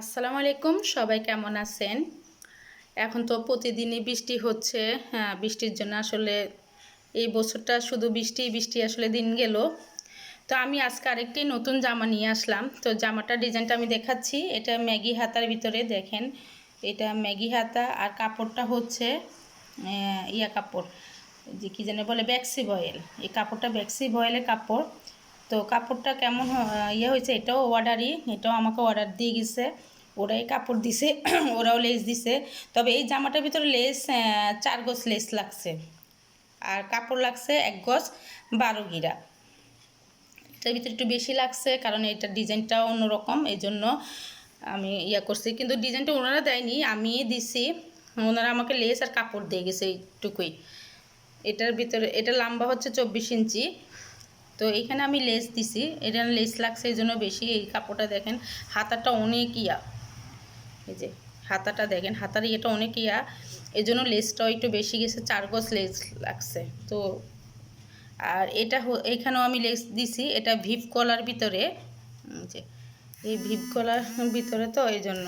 আসসালামু আলাইকুম, সবাই কেমন আছেন? এখন তো প্রতিদিনই বৃষ্টি হচ্ছে। হ্যাঁ বৃষ্টির জন্য আসলে এই বছরটা শুধু বৃষ্টি বৃষ্টি আসলে দিন গেল। তো আমি আজকে আরেকটি নতুন জামা নিয়ে আসলাম। তো জামাটার ডিজাইনটা আমি দেখাচ্ছি। এটা ম্যাগি হাতার ভিতরে, দেখেন। এটা ম্যাগি হাতা আর কাপড়টা হচ্ছে ইয়া কাপড়। যে কী যেন বলে, ব্যাক্সি বয়েল। এই কাপড়টা ব্যাক্সি বয়েলের কাপড়। তো কাপড়টা কেমন ইয়ে হয়েছে, এটাও অর্ডারই এটাও আমাকে অর্ডার দিয়ে গেছে। ওরাই কাপড় দিছে, ওরাও লেস দিছে। তবে এই জামাটার ভিতরে লেস চার গজ লেস লাগছে। আর কাপড় লাগছে এক গজ বারো গিরা। এটার ভিতরে একটু বেশি লাগছে, কারণ এটার ডিজাইনটাও অন্যরকম এই জন্য আমি ইয়া করছি। কিন্তু ডিজাইনটা ওনারা দেয়নি, আমি দিছি। ওনারা আমাকে লেস আর কাপড় দিয়ে গেছে এইটুকুই। এটার ভিতরে, এটা লম্বা হচ্ছে চব্বিশ ইঞ্চি। তো এখানে আমি লেস দিছি। এটা লেস লাগছে, এই জন্য বেশি এই কাপড়টা দেখেন, হাতাটা অনেক ইয়া। এই যে, হাতাটা দেখেন, হাতার ইয়েটা অনেক ইয়া। এই জন্য লেসটাও একটু বেশি গেছে, চার গজ লেস লাগছে। তো আর এটা এখানেও আমি লেস দিছি, এটা ভিপ কলার ভিতরে। যে, এই ভিপ কলার ভিতরে তো, এই জন্য।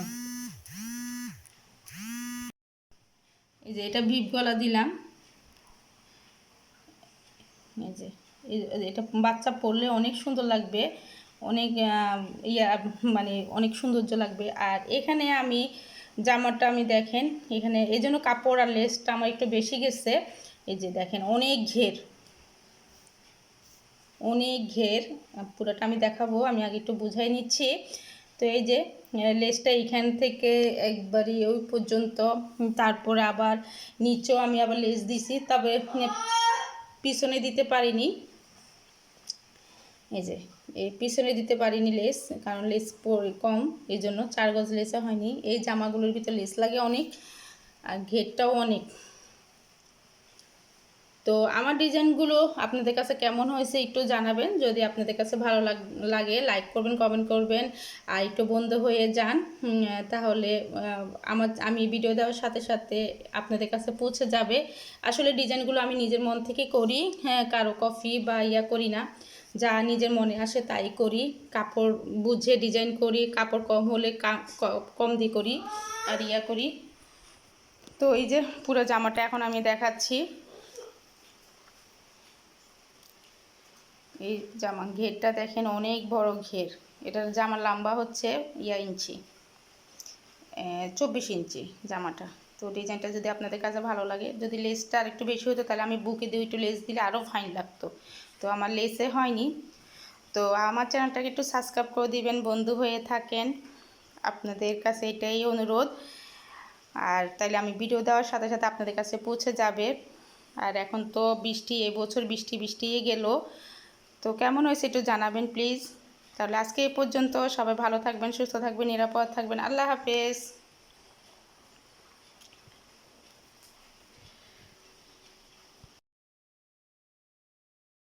এই যে, এটা ভিপ গলা দিলাম। এই যে এটা বাচ্চা পরলে অনেক সুন্দর লাগবে, অনেক ইয়া মানে অনেক সৌন্দর্য লাগবে। আর এখানে আমি জামাটা আমি দেখেন, এখানে এই জন্য কাপড় আর লেসটা আমার একটু বেশি গেছে। এই যে দেখেন, অনেক ঘের অনেক ঘের পুরোটা আমি দেখাবো, আমি আগে একটু বুঝাই নিচ্ছি। তো এই যে লেসটা এইখান থেকে একবারই ওই পর্যন্ত, তারপরে আবার নিচেও আমি আবার লেস দিছি, তবে পিছনে দিতে পারিনি। এই যে, এই পিছনে দিতে পারিনি লেস, কারণ লেস কম, এই জন্য চার গজ লেসে হয়নি। এই জামাগুলোর ভিতরে লেস লাগে অনেক, আর ঘেরটাও অনেক। তো আমার ডিজাইনগুলো আপনাদের কাছে কেমন হয়েছে একটু জানাবেন। যদি আপনাদের কাছে ভালো লাগ- লাগে, লাইক করবেন, কমেন্ট করবেন, আর একটু বন্ধ হয়ে যান তাহলে আমার, আমি ভিডিও দেওয়ার সাথে সাথে আপনাদের কাছে পৌঁছে যাবে। আসলে ডিজাইনগুলো আমি নিজের মন থেকে করি হ্যাঁ কারও কফি বা ইয়া করি না। যা নিজের মনে আসে তাই করি। কাপড় বুঝে ডিজাইন করি, কাপড় কম হলে কম দিয়ে করি আর ইয়া করি। তো এই যে পুরো জামাটা এখন আমি দেখাচ্ছি। এই জামা ঘেরটা দেখেন অনেক বড় ঘের। এটার জামার লম্বা হচ্ছে ইয়া ইঞ্চি চব্বিশ ইঞ্চি জামাটা। তো ডিজাইনটা যদি আপনাদের কাছে ভালো লাগে, যদি লেসটা আর একটু বেশি হতো তাহলে আমি বুকে দিয়ে একটু লেস দিলে আরও ফাইন লাগতো। তো আমার লেসে হয়নি। তো আমার চ্যানেলটাকে একটু সাবস্ক্রাইব করে দিবেন, বন্ধু হয়ে থাকেন। আপনাদের কাছে এটাই অনুরোধ। আর তাইলে আমি ভিডিও দেওয়ার সাথে সাথে আপনাদের কাছে পৌঁছে যাবে। আর এখন তো বৃষ্টি এবছর বৃষ্টি বৃষ্টিই গেল। তো কেমন হয়েছে একটু জানাবেন প্লিজ তাহলে আজকে এ পর্যন্ত সবাই ভালো থাকবেন, সুস্থ থাকবেন, নিরাপদ থাকবেন। আল্লাহ হাফেজ।